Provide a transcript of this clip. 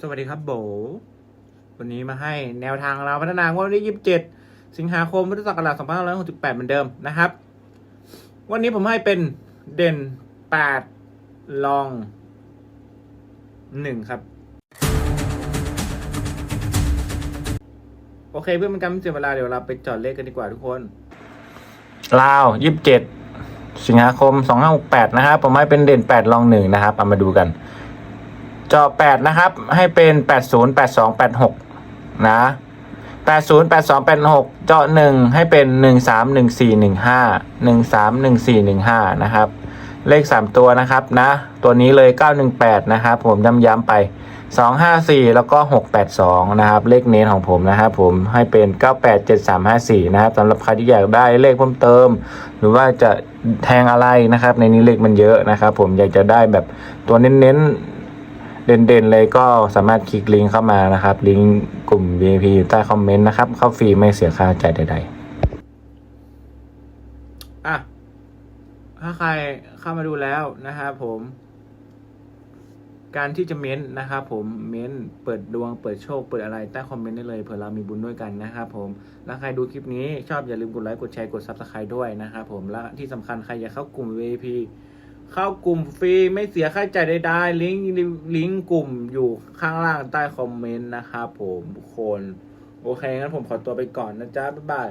สวัสดีครับโบ วันนี้มาให้แนวทางเราพัฒนางวดวันที่27สิงหาคมพุทธศักราช2568เหมือนเดิมนะครับ วันนี้ผมให้เป็นเด่น8ลอง1ครับ โอเคเพื่อเป็นการไม่เสียเวลาเดี๋ยวเราไปจอดเลขกันดีกว่าทุกคนลาว27สิงหาคม2568นะครับผมให้เป็นเด่น8ลอง1นะครับเอามาดูกัน จอแปดนะครับ ให้เป็นแปดศูนย์แปดสองแปดหกนะแปดศูนย์แปดสองแปดหกเจาะหนึ่งให้เป็นหนึ่งสามหนึ่งสี่หนึ่งห้าหนึ่งสามหนึ่งสี่หนึ่งห้านะครับ เลขสามตัวนะครับนะ ตัวนี้เลยเก้าหนึ่งแปดนะครับผมย้ำๆไปสองห้าสี่แล้วก็หกแปดสองนะครับ เลขเน้นของผมนะครับผมให้เป็นเก้าแปดเจ็ดสามห้าสี่นะครับสำหรับใครที่อยากได้เลขเพิ่มเติม หรือว่าจะแทงอะไรนะครับ ในนี้เลขมันเยอะนะครับ ผมอยากจะได้แบบตัวเน้นๆ เด่นๆเลยก็สามารถคลิกลิงก์เข้ามานะครับ ลิงก์กลุ่ม VIP อยู่ใต้คอมเมนต์นะครับ เข้าฟรีไม่เสียค่าใช้จ่ายใดๆอะ ถ้าใครเข้ามาดูแล้วนะครับผม การที่จะเม้นต์นะครับผมเม้นต์เปิดดวงเปิดโชคเปิดอะไรใต้คอมเมนต์ได้เลยเผื่อเรามีบุญด้วยกันนะครับผมแล้วใครดูคลิปนี้ชอบอย่าลืมกดไลค์กดแชร์กด Subscribe ด้วยนะครับผมและที่สำคัญใครอยากเข้ากลุ่ม VIP เข้ากลุ่มฟรีไม่เสียค่าใช้จ่ายใดๆลิงก์ลิงก์กลุ่มอยู่ข้างล่างใต้คอมเมนต์นะครับผมทุกคน โอเคงั้นผมขอตัวไปก่อนนะจ๊ะ บ๊ายบาย